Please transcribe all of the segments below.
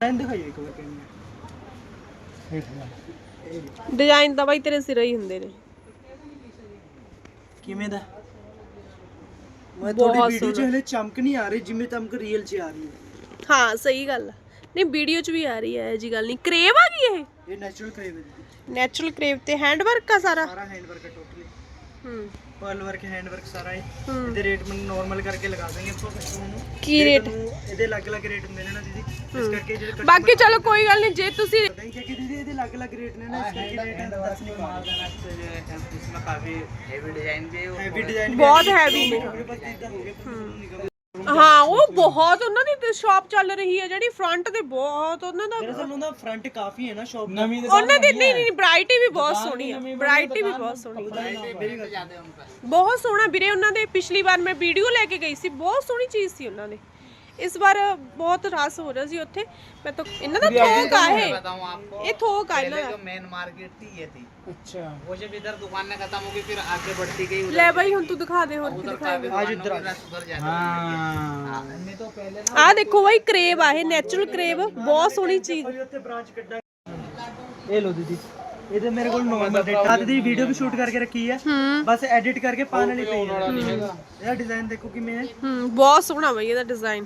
Design ਦਿਖਾਈਓ ਇੱਕ ਵਾਰ ਕਿੰਨੇ design ਤਾਂ ਬਾਈ ਤੇਰੇ ਸਿਰੇ ਹੀ ਹੁੰਦੇ ਨੇ। ਕਿਵੇਂ ਦਾ? ਮੈਂ ਤੁਹਾਡੀ ਵੀਡੀਓ 'ਚ ਹਲੇ ਚਮਕ ਨਹੀਂ ਆ ਰਹੀ ਜਿਵੇਂ ਚਮਕ ਰੀਅਲ 'ਚ ਆ ਰਹੀ ਹੈ। ਹਾਂ ਸਹੀ ਗੱਲ ਨਹੀਂ ਵੀਡੀਓ 'ਚ ਵੀ ਆ ਰਹੀ ਹੈ ਜੀ ਗੱਲ ਨਹੀਂ। ਕਰੇਵ ਆ ਗਈ ਇਹ? ਇਹ ਨੈਚੁਰਲ ਕਰੇਵ ਹੈ। ਨੈਚੁਰਲ ਕਰੇਵ ਤੇ ਹੈਂਡ ਵਰਕ ਆ ਸਾਰਾ? ਸਾਰਾ ਹੈਂਡ ਵਰਕ ਹੈ ਟੋਟਲੀ ਹੂੰ। ਪਰਲ ਵਰਕ ਹੈਂਡ ਵਰਕ ਸਾਰਾ ਹੈ ਇਹਦੇ ਰੇਟ ਮੈਨੂੰ ਨਾਰਮਲ ਕਰਕੇ ਲਗਾ ਦਾਂਗੇ ਆਪਾਂ ਕਸਟਮਰ ਨੂੰ ਕੀ ਰੇਟ ਤੁਹਾਨੂੰ ਇਹਦੇ ਅਲੱਗ-ਅਲੱਗ ਰੇਟ ਹੁੰਦੇ ਨੇ ਨਾ ਦੀਦੀ ਇਸ ਕਰਕੇ ਜਿਹੜੇ customer ਬਾਕੀ ਚਲੋ ਕੋਈ ਗੱਲ ਨਹੀਂ ਜੇ ਤੁਸੀਂ ਪਤਾ ਹੀ ਕਿ ਦੀਦੀ ਇਹਦੇ ਅਲੱਗ-ਅਲੱਗ ਰੇਟ ਨੇ ਨਾ ਇਸ ਕਰਕੇ ਰੇਟ ਦੱਸ ਨਹੀਂ ਪਾਉਂਦਾ इसमें काफी हैवी डिजाइन भी है ਹੈਵੀ ਡਿਜ਼ਾਈਨ ਬਹੁਤ ਹੈਵੀ ਨੇ ਆਪਣੇ ਪਾਸ ਇਦਾਂ ਹੋ ਗਿਆ ਹਾਂ ਉਹ ਬਹੁਤ ਉਹਨਾਂ ਦੀ ਸ਼ਾਪ ਚੱਲ ਰਹੀ ਹੈ ਜਿਹੜੀ ਫਰੰਟ ਤੇ ਬਹੁਤ ਉਹਨਾਂ ਦਾ ਦਰਅਸਲ ਉਹਦਾ ਫਰੰਟ ਕਾਫੀ ਹੈ ਨਾ ਸ਼ਾਪ ਨਵੀਂ ਉਹਨਾਂ ਦੀ ਨਹੀਂ ਨਹੀਂ ਬ੍ਰਾਈਟੀ ਵੀ ਬਹੁਤ ਸੋਹਣੀ ਆ। ਬ੍ਰਾਈਟੀ ਵੀ ਬਹੁਤ ਸੋਹਣੀ ਆ। ਬਹੁਤ ਸੋਹਣਾ ਵੀਰੇ ਉਹਨਾਂ ਦੇ ਪਿਛਲੀ ਵਾਰ ਮੈਂ ਵੀਡੀਓ ਲੈ ਕੇ ਗਈ ਸੀ ਬਹੁਤ ਸੋਹਣੀ ਚੀਜ਼ ਸੀ ਉਹਨਾਂ ਦੇ। ਇਸ ਵਾਰ ਬਹੁਤ ਰਸ ਹੋ ਰਿਹਾ ਸੀ ਉੱਥੇ ਮੈਂ ਤਾਂ ਇਹਨਾਂ ਦਾ ਥੋਕ ਆ ਇਹ बताऊँ आपको ਇਹ ਥੋਕ ਆ ਇਹਨਾਂ पहले ਦਾ जो मेन मार्केट थी ये थी ਅੱਛਾ वो जब इधर दुकानें खत्म हो गई फिर आगे बढ़ती गई उधर ਲੈ ਬਾਈ ਹੁਣ ਤੂੰ दिखा ਦੇ ਹੋਰ ਕੀ उधर ਦਿਖਾਏਂਗਾ काफी दुकानों की रस उधर जाने ਹਾਂ नहीं तो पहले ਆਹ ਦੇਖੋ ਬਾਈ ਕਰੇਵ ਆ ਇਹ ਨੈਚੁਰਲ ਕਰੇਵ ਬਹੁਤ ਸੋਹਣੀ ਚੀਜ਼ ਭਾਜੀ ਉੱਥੇ ਬ੍ਰਾਂਚ ਕੱਢਾਂ ਇਹ ਲੋ ਦੀਦੀ ਇਹਦੇ ਮੇਰੇ ਕੋਲ ਨਾਰਮਲ ਰੇਟ ਅੱਜ ਦੀ ਵੀਡੀਓ ਵੀ ਸ਼ੂਟ ਕਰਕੇ ਰੱਖੀ ਹੈ ਬਸ ਐਡਿਟ ਕਰਕੇ ਪਾਣ ਵਾਲੀ ਪਈ ਹੈ ਇਹਦਾ ਡਿਜ਼ਾਈਨ ਦੇਖੋ ਕਿਵੇਂ ਹੈ ਹੂੰ ਬਹੁਤ ਸੋਹਣਾ ਬਾਈ ਇਹਦਾ ਡਿਜ਼ਾਈਨ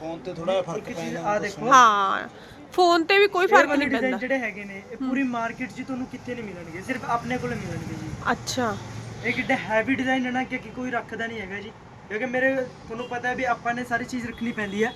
ਫੋਨ ਤੇ ਥੋੜਾ ਫ਼ਰਕ ਪੈ ਜਾਂਦਾ ਆ ਦੇਖੋ ਹਾਂ ਫੋਨ ਤੇ ਵੀ ਕੋਈ ਫ਼ਰਕ ਨਹੀਂ ਪੈਂਦਾ। ਜਿਹੜੇ ਹੈਗੇ ਨੇ ਇਹ ਪੂਰੀ ਮਾਰਕੀਟ 'ਚ ਤੁਹਾਨੂੰ ਕਿੱਥੇ ਨਹੀਂ ਮਿਲਣਗੇ ਸਿਰਫ ਆਪਣੇ ਕੋਲ ਮਿਲਣਗੇ ਜੀ। ਅੱਛਾ। ਇਹ ਕਿੱਡਾ ਹੈਵੀ ਡਿਜ਼ਾਈਨ ਹੈ ਨਾ ਕਿ ਕੋਈ ਰੱਖਦਾ ਨਹੀਂ ਹੈਗਾ ਜੀ। ਕਿਉਂਕਿ ਮੇਰੇ ਤੁਹਾਨੂੰ ਪਤਾ ਹੈ ਵੀ ਆਪਾਂ ਨੇ ਸਾਰੀ ਚੀਜ਼ ਰੱਖਣੀ ਪੈਂਦੀ ਹੈ।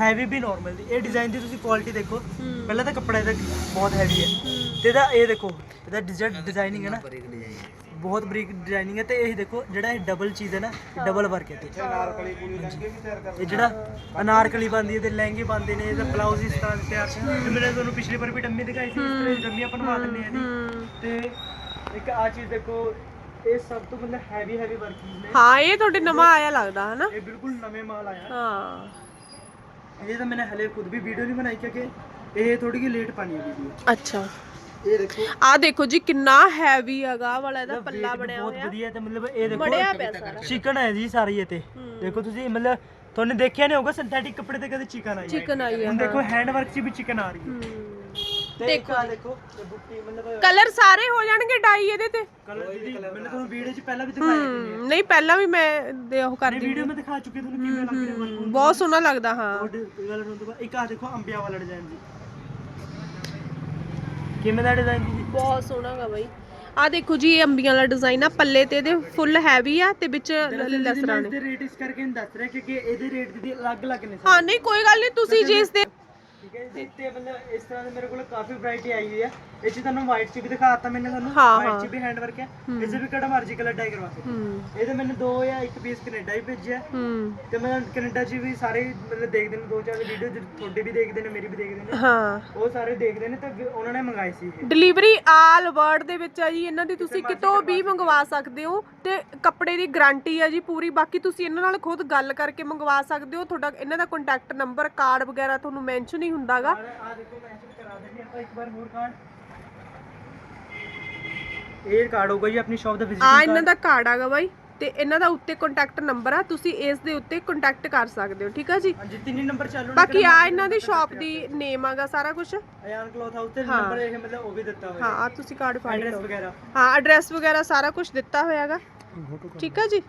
ਹੈਵੀ ਵੀ ਨਾਰਮਲ ਦੀ। ਇਹ ਡਿਜ਼ਾਈਨ ਦੀ ਤੁਸੀਂ ਕੁਆਲਿਟੀ ਦੇਖੋ। ਪਹਿਲਾਂ ਤਾਂ ਕੱਪੜਾ ਇਹਦਾ ਬਹੁਤ ਹੈਵੀ ਹੈ। ਤੇ ਇਹਦਾ ਇਹ ਦੇਖੋ ਇਹਦਾ ਡਿਜ਼ਾਈਨਿੰਗ ਹੈ ਨਾ। ਬਹੁਤ ਬਰੀਕ ਡਿਜ਼ਾਈਨਿੰਗ ਹੈ ਤੇ ਇਹ ਦੇਖੋ ਜਿਹੜਾ ਇਹ ਡਬਲ ਚੀਜ਼ ਹੈ ਨਾ ਡਬਲ ਵਰਕ ਹੈ ਤੇ ਇਹ ਜਿਹੜਾ ਅਨਾਰਕਲੀ ਬੰਦੀ ਹੈ ਤੇ ਲਹਿੰਗੇ ਬੰਦੇ ਨੇ ਇਹਦਾ ਬਲਾਊਜ਼ ਇਸ ਤਰ੍ਹਾਂ ਦੇ ਤਿਆਰ ਤੇ ਮੈंने ਤੁਹਾਨੂੰ ਪਿਛਲੀ ਵਾਰ ਵੀ ਡੰਮੀ ਦਿਖਾਈ ਸੀ ਇਸ ਤਰ੍ਹਾਂ ਦੀ ਡੰਮੀਆਂ ਬਣਵਾ ਦਿੰਦੇ ਆ। ਇਹਦੀ। ਤੇ ਇੱਕ ਆ ਚੀਜ਼ ਦੇਖੋ ਇਹ ਸਭ ਤੋਂ ਮਤਲਬ ਹੈਵੀ ਹੈਵੀ ਵਰਕਿੰਗ ਨੇ। ਹਾਂ ਇਹ ਤੁਹਾਡੇ ਨਵਾਂ ਆਇਆ ਲੱਗਦਾ ਹਨਾ? ਇਹ ਬਿਲਕੁਲ ਨਵੇਂ ਮਾਲ ਆਇਆ। ਹਾਂ। ਇਹ ਤਾਂ ਮੈंने ਹਲੇ ਖੁਦ ਵੀ ਵੀਡੀਓ ਨਹੀਂ ਬਣਾਈ ਕਿਉਂਕਿ ਇਹ ਥੋੜੀ ਜਿਹੀ ਲੇਟ ਪਾਣੀ ਹੈ ਵੀਡੀਓ ਅੱਛਾ। ਇਹ ਦੇਖੋ। ਆ ਦੇਖੋ ਜੀ ਕਿੰਨਾ ਹੈਵੀ ਹੈਗਾ ਵਾਲਾ ਇਹਦਾ ਪੱਲਾ ਬਣਿਆ ਬਹੁਤ ਹੋਇਆ। ਵਧੀਆ ਤੇ ਮਤਲਬ ਇਹ ਦੇਖੋ ਬੜਿਆ ਪਿਆ ਸਾਰਾ। ਚਿਕਨ ਹੈ ਜੀ ਸਾਰੀ ਇਹ ਤੇ। ਦੇਖੋ ਤੁਸੀਂ ਮਤਲਬ ਤੁਹਾਨੂੰ ਦੇਖਿਆ ਨਹੀਂ ਹੋਊਗਾ ਸਿੰਥੈਟਿਕ ਕੱਪੜੇ ਤੇ ਕਦੇ ਚਿਕਨ ਆਈ ਚਿਕਨ ਆਈ ਹੈ ਹੁਣ ਦੇਖੋ ਹੈਂਡ ਵਰਕ 'ਚ ਵੀ ਚਿਕਨ ਆ ਰਹੀ ਹੈ। ਤੇ ਇੱਕ ਆ ਦੇਖੋ ਇਹ ਬੁੱਟੀ ਮਤਲਬ ਕਲਰ ਸਾਰੇ ਹੋ ਜਾਣਗੇ ਡਾਈ ਇਹਦੇ ਤੇ? ਕਲਰ ਦੀਦੀ ਮੈंने ਤੁਹਾਨੂੰ ਵੀਡੀਓ 'ਚ ਪਹਿਲਾਂ ਵੀ ਦਿਖਾਇਆ ਨਹੀਂ ਪਹਿਲਾਂ ਵੀ ਮੈਂ ਦੇ ਉਹ ਕਰਦੀ ਵੀਡੀਓ ਮੈਂ ਦਿਖਾ ਚੁੱਕੀ ਤੁਹਾਨੂੰ ਕਿਵੇਂ ਲੱਗ ਰਿਹਾ ਬਹੁਤ ਸੋਹਣਾ ਲੱਗਦਾ ਹਾਂ। ਕਲਰ ਨੂੰ ਤੋਂ ਬਾਅਦ ਇੱਕ ਆ ਦੇਖੋ ਅੰਬਿਆਂ ਵਾਲਾ ਡਿਜ਼ਾਈਨ ਜੀ। ਕਿਵੇਂ ਦਾ ਡਿਜ਼ਾਈਨ ਜੀ ਬਹੁਤ ਸੋਹਣਾ ਗਾ ਬਾਈ। ਆ ਦੇਖੋ ਜੀ ਇਹ ਅੰਬੀਆਂ ਵਾਲਾ ਡਿਜ਼ਾਈਨ ਆ ਪੱਲੇ ਤੇ ਇਹਦੇ ਫੁੱਲ ਹੈਵੀ ਆ ਤੇ ਵਿੱਚ ਲਸਰਾਂ ਨੇ। ਇਹਦੇ ਰੇਟ ਇਸ ਕਰਕੇ ਨਹੀਂ ਦੱਸ ਰਿਹਾ ਕਿਉਂਕਿ ਇਹਦੇ ਰੇਟ ਦੀ ਅਲੱਗ-ਅਲੱਗ ਨੇ ਹਾਂ ਨਹੀਂ ਕੋਈ ਗੱਲ ਨਹੀਂ ਤੁਸੀਂ ਜੇ ਇਸ ਦੇ ਠੀਕ ਹੈ ਜੀ ਤੇ ਮਤਲਬ ਇਸ ਤਰ੍ਹਾਂ ਦੇ ਮੇਰੇ ਕੋਲ ਕਾਫੀ ਵੈਰਾਈਟੀ ਆਈ ਹੋਈ ਹੈ ਇਹ ਚ ਤੁਹਾਨੂੰ ਵਾਈਟ ਚ ਵੀ ਦਿਖਾਤਾ ਮੈंने ਤੁਹਾਨੂੰ। ਹਾਂ, ਵਾਈਟ ਹਾਂ। ਚ ਵੀ ਹੈਂਡ ਵਰਕ ਹੈ। ਇਸ ਦੇ ਵੀ ਕਿਹੜਾ ਮਰਜ਼ੀ ਕਲਰ ਡਾਈ ਕਰਵਾ ਸਕਦੇ। ਹੂੰ। ਇਹਦੇ ਮੈਨੂੰ ਦੋ ਜਾਂ ਇੱਕ ਪੀਸ ਕੈਨੇਡਾ ਹੀ ਭੇਜਿਆ। ਹੂੰ। ਤੇ ਮੈਂ ਕੈਨੇਡਾ ਚ ਵੀ ਸਾਰੇ ਮਤਲਬ ਦੇਖਦੇ ਨੇ ਦੋ ਚਾਰ ਵੀਡੀਓ ਤੁਹਾਡੇ ਵੀ ਦੇਖਦੇ ਨੇ ਮੇਰੀ ਵੀ ਦੇਖਦੇ ਨੇ। ਹਾਂ। ਉਹ ਸਾਰੇ ਦੇਖਦੇ ਨੇ ਤੇ ਵੀ ਉਹਨਾਂ ਨੇ ਮੰਗਾਈ ਸੀ ਇਹ। ਡਿਲੀਵਰੀ ਆਲ ਵਰਲਡ ਦੇ ਵਿੱਚ ਆ ਜੀ ਇਹਨਾਂ ਦੀ ਤੁਸੀਂ ਕਿਤੋਂ ਵੀ ਮੰਗਵਾ ਸਕਦੇ ਹੋ ਤੇ ਕੱਪੜੇ ਦੀ ਗਾਰੰਟੀ ਆ ਜੀ ਪੂਰੀ। ਬਾਕੀ ਤੁਸੀਂ ਇਹਨਾਂ ਨਾਲ ਖੁਦ ਗੱਲ ਕਰਕੇ ਮੰਗਵਾ ਸਕਦੇ ਹੋ। ਤੁਹਾਡਾ ਇਹਨਾਂ ਦਾ ਕੰਟੈਕਟ ਨੰਬਰ ਕਾਰਡ ਵਗੈਰਾ ਤੁਹਾਨੂੰ ਮੈਂਸ਼ਨ ਹੀ ਹੁੰਦਾਗਾ। ਆ ਦੇਖੋ ਮੈਚ ਕਰਾ ਦਿੰਦੇ ਆਪਾਂ ਇੱਕ ਵਾਰ ਹੋਰ ਕਾਰਡ ਇਹ ਕਾਰਡ ਹੋਊਗਾ ਜੀ ਆਪਣੀ ਸ਼ਾਪ ਦਾ ਆ ਵਿਜ਼ਿਟਿੰਗ ਇਹਨਾਂ ਦਾ ਕਾਰਡ ਆਗਾ ਬਾਈ ਤੇ ਇਹਨਾਂ ਦਾ ਉੱਤੇ ਕੰਟੈਕਟ ਨੰਬਰ ਆ ਤੁਸੀਂ ਇਸ ਦੇ ਉੱਤੇ ਕੰਟੈਕਟ ਕਰ ਸਕਦੇ ਹੋ ਠੀਕ ਆ ਜੀ? ਹਾਂਜੀ ਤਿੰਨ ਨੰਬਰ ਚੱਲੂ ਬਾਕੀ ਆ ਇਹਨਾਂ ਦੀ ਸ਼ਾਪ ਦੀ ਨੇਮ ਆਗਾ ਸਾਰਾ ਕੁਝ ਅਯਾਨ ਕਲੋਥ ਹਾਊਸ ਤੇ ਨੰਬਰ ਇਹ ਮਤਲਬ ਉਹ ਵੀ ਦਿੱਤਾ ਹੋਇਆ। ਹਾਂ ਆ ਤੁਸੀਂ ਕਾਰਡ ਫੜ ਐਡਰੈਸ ਲਓ ਵਗੈਰਾ। ਹਾਂ ਐਡਰੈਸ ਵਗੈਰਾ ਸਾਰਾ ਕੁਝ ਦਿੱਤਾ ਹੋਇਆਗਾ। ਠੀਕ ਆ ਜੀ?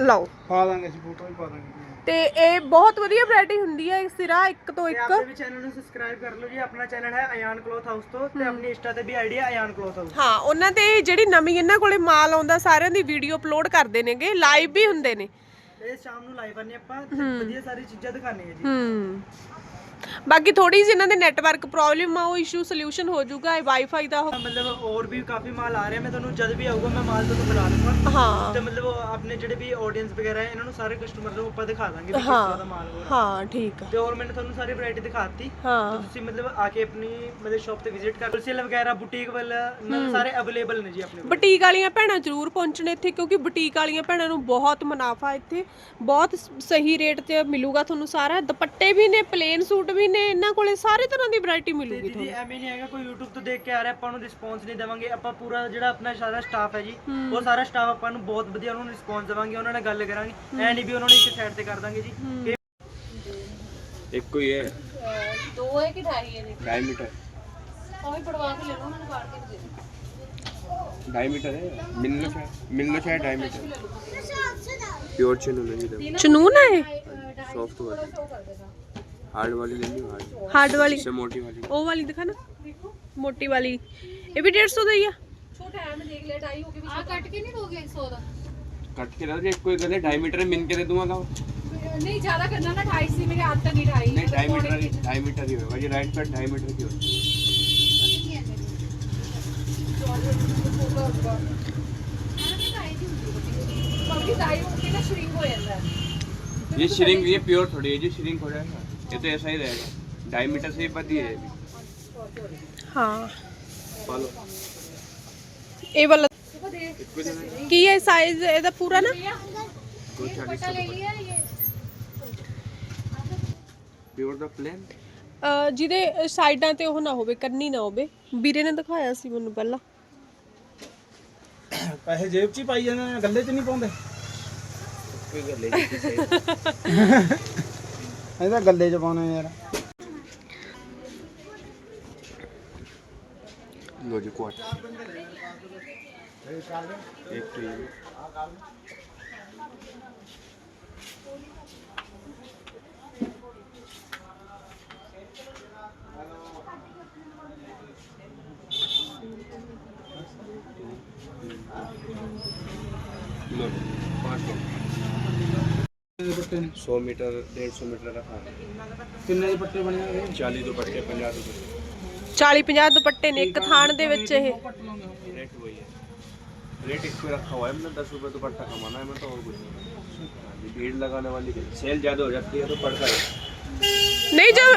ਲਓ। ਪਾ ਦਾਂਗੇ ਅਸੀਂ ਫੋਟੋ ਵੀ ਪਾ ਦਾਂਗੇ। ਤੇ ਇਹ ਬਹੁਤ ਵਧੀਆ ਵੈਰਾਈਟੀ ਹੁੰਦੀ ਹੈ ਸਿਰਾ ਇੱਕ ਤੋਂ ਤੇ ਇੱਕ। ਆਪਣੇ ਵੀ ਚੈਨਲ ਨੂੰ ਸਬਸਕ੍ਰਾਈਬ ਕਰ ਲਓ ਜੀ ਆਪਣਾ ਚੈਨਲ ਹੈ ਅਯਾਨ ਕਲੋਥ ਹਾਊਸ ਤੋਂ ਤੇ ਆਪਣੀ ਇੰਸਟਾ ਤੇ ਵੀ ਆਈਡੀ ਹੈ ਅਯਾਨ ਕਲੋਥ ਹਾਊਸ ਹਾਂ ਉਹਨਾਂ ਤੇ ਜਿਹੜੀ ਨਵੀਂ ਇਹਨਾਂ ਕੋਲੇ ਮਾਲ ਆਉਂਦਾ ਸਾਰਿਆਂ ਦੀ ਵੀਡੀਓ ਅਪਲੋਡ ਕਰਦੇ ਨੇਗੇ ਲਾਈਵ ਵੀ ਹੁੰਦੇ ਨੇ। ਇਹ ਸ਼ਾਮ ਨੂੰ ਲਾਈਵ ਆਨੇ ਆਪਾਂ ਤੇ ਵਧੀਆ ਸਾਰੀ ਚੀਜ਼ਾਂ ਦਿਖਾਣੇ ਆ ਜੀ। ਹੂੰ। ਬਾਕੀ ਥੋੜੀ ਜਿਹੀ ਇਹਨਾਂ ਦੇ ਨੈਟਵਰਕ ਪ੍ਰੋਬਲਮ ਆ ਉਹ ਇਸ਼ੂ ਸੋਲੂਸ਼ਨ ਹੋ ਜਾਊਗਾ ਇਹ ਵਾਈਫਾਈ ਦਾ ਮਤਲਬ ਹੋਰ ਵੀ ਕਾਫੀ ਮਾਲ ਆ ਰਿਹਾ ਮੈਂ ਤੁਹਾਨੂੰ ਜਦ ਵੀ ਆਊਗਾ ਮੈਂ ਮਾਲ ਤੁਹਾਨੂੰ ਬੁਲਾ ਲਵਾਂਗਾ ਤੇ ਮਤਲਬ ਆਪਣੇ ਜਿਹੜੇ ਵੀ ਆਡੀਅנס ਵਗੈਰਾ ਇਹਨਾਂ ਨੂੰ ਸਾਰੇ ਕਸਟਮਰ ਨੂੰ ਆਪਾਂ ਦਿਖਾ ਦਾਂਗੇ ਵੀ ਦਾ ਮਾਲ ਹੋ ਰਿਹਾ। ਹਾਂ ਠੀਕ ਆ। ਤੇ ਹੋਰ ਮੈਂ ਤੁਹਾਨੂੰ ਸਾਰੀ ਵੈਰਾਈਟੀ ਦਿਖਾਤੀ। ਹਾਂ। ਤੁਸੀਂ ਮਤਲਬ ਆ ਕੇ ਆਪਣੀ ਮਤਲਬ ਸ਼ਾਪ ਤੇ ਵਿਜ਼ਿਟ ਕਰ ਹੋਲਸੇਲ ਵਗੈਰਾ ਬੁਟੀਕ ਵੱਲ ਸਾਰੇ ਅਵੇਲੇਬਲ ਨੇ ਜੀ ਆਪਣੇ ਬੁਟੀਕ ਵਾਲੀਆਂ ਭੈਣਾਂ ਜ਼ਰੂਰ ਪਹੁੰਚਣੇ ਇੱਥੇ ਕਿਉਂਕਿ ਬੁਟੀਕ ਵਾਲੀਆਂ ਭੈਣਾਂ ਨੂੰ ਬਹੁਤ ਮੁਨਾਫਾ ਇੱਥੇ। ਬਹੁਤ ਸਹੀ ਰੇਟ ਤੇ ਮਿਲੂਗਾ ਤੁਹਾਨੂੰ ਸਾਰਾ। ਦੁਪੱਟੇ ਵੀ ਨੇ ਪਲੇਨ ਸੂਟ ਵੀ ਵੀ ਨੇ ਇਹਨਾਂ ਕੋਲੇ ਸਾਰੇ ਤਰ੍ਹਾਂ ਦੀ ਵੈਰਾਈਟੀ ਤੇ ਮਿਲੂਗੀ ਦੀਦੀ ਤੁਹਾਨੂੰ। ਐਵੇਂ ਨਹੀਂ ਹੈਗਾ ਕੋਈ YouTube ਤੋਂ ਦੇਖ ਕੇ ਆ ਰਿਹਾ ਆਪਾਂ ਨੂੰ ਰਿਸਪੌਂਸ ਨਹੀਂ ਦੇਵਾਂਗੇ। ਆਪਾਂ ਪੂਰਾ ਜਿਹੜਾ ਆਪਣਾ ਸਾਰਾ ਸਟਾਫ ਹੈ ਜੀ ਉਹ ਸਾਰਾ ਸਟਾਫ ਆਪਾਂ ਨੂੰ ਬਹੁਤ ਵਧੀਆ ਉਹਨਾਂ ਨੂੰ ਰਿਸਪੌਂਸ ਦੇਵਾਂਗੇ ਉਹਨਾਂ ਨਾਲ ਗੱਲ ਕਰਾਂਗੇ। ਐ ਨਹੀਂ ਵੀ ਉਹਨਾਂ ਨੂੰ ਇੱਕ ਸਾਈਡ ਤੇ ਕਰ ਦਾਂਗੇ ਜੀ। ਇਹ ਇੱਕੋ ਹੀ ਹੈ? ਦੋ ਹੈ ਕਿ ਢਾਈ ਹੈ ਜੀ 2 ਮੀਟਰ। ਉਹ ਵੀ ਪੜਵਾ ਕੇ ਲੈ ਲਓ ਉਹਨਾਂ ਨੂੰ ਕਾਟ ਕੇ ਦੇ ਦਿਓ। 2 ਮੀਟਰ ਹੈ? ਮਿਲਣਾ ਸ਼ਾਇਦ ਮਿਲਣਾ ਸ਼ਾਇਦ 2 ਮੀਟਰ। ਪਿਓਰ ਚੈਨਲ ਹੈ ਜੀ ਦਾ ਚਨੂਨ ਹੈ? ਇਹ? ਸੌਫਟ ਹੋਇਆ ਥੋੜਾ ਸ਼ੋ ਕਰ ਦੇਗਾ हार्ड वाली लेनी हार्ड। हार्ड वाली? से मोटी वाली। ओ वाली दिखा ना। मोटी वाली। ये भी 150 दी है छोटा है मैं देख ले ढाई होगी आ हाँ, कट के नहीं दोगे 100 का? कट के दे कोई गले ढाई मीटर मिन के दे दूँगा लाओ नहीं ज़्यादा करना ना ढाई सी मेरे हाथ तक नहीं ढाई। नहीं ढाई मीटर ढाई मीटर ही होगा। ये राइट साइड ढाई मीटर की होगी ये श्रिंग ये प्योर थोड़ी है जो श्रिंक हो। जाएगा ये तो ऐसा ही रहेगा ढाई मीटर से ही बदी है ये भी ਹਾਂ फॉलो ਇਹ ਵਾਲਾ इसको देना ਕੀ ਹੈ ਸਾਈਜ਼ ਇਹਦਾ ਪੂਰਾ ਨਾ दो चालीस पट्टा ले लिया ये प्योर द प्लेन ਅਹ ਜਿਹਦੇ ਸਾਈਡਾਂ ਤੇ ਉਹ ਨਾ ਹੋਵੇ ਕੰਨੀ ਨਾ ਹੋਵੇ ਵੀਰੇ ਨੇ ਦਿਖਾਇਆ ਸੀ ਮੈਨੂੰ ਪਹਿਲਾਂ ਪੈਸੇ ਜੇਬ 'ਚ ਹੀ ਪਾਈ ਜਾਂਦੇ ਨੇ ਗੱਲੇ 'ਚ ਨਹੀਂ ਪਾਉਂਦੇ कोई कर लेगी सही ऐसा गले च पाने यार लो जी क्वार्ट एक टू लो पाँच पाँच सौ ਦੁਪੱਟੇ ਨੇ सौ मीटर डेढ़ सौ मीटर रखा है ਕਿੰਨੇ ਦੇ ਪੱਟੇ ਬਣੇ ਹੋਏ चालीस दुपट्टे पंजाब रुपये 40 50 ਦੁਪੱਟੇ ਨੇ ਇੱਕ ਥਾਣ ਦੇ ਵਿੱਚ ਇਹ रेट वही है रेट एक पे रखा हुआ है मैंने दस रुपये दुपट्टा कमाना है मैं तो और कुछ नहीं अभी भीड़ लगाने वाली सेल ज़्यादा हो जाती है तो पड़ता है ਨਹੀਂ जब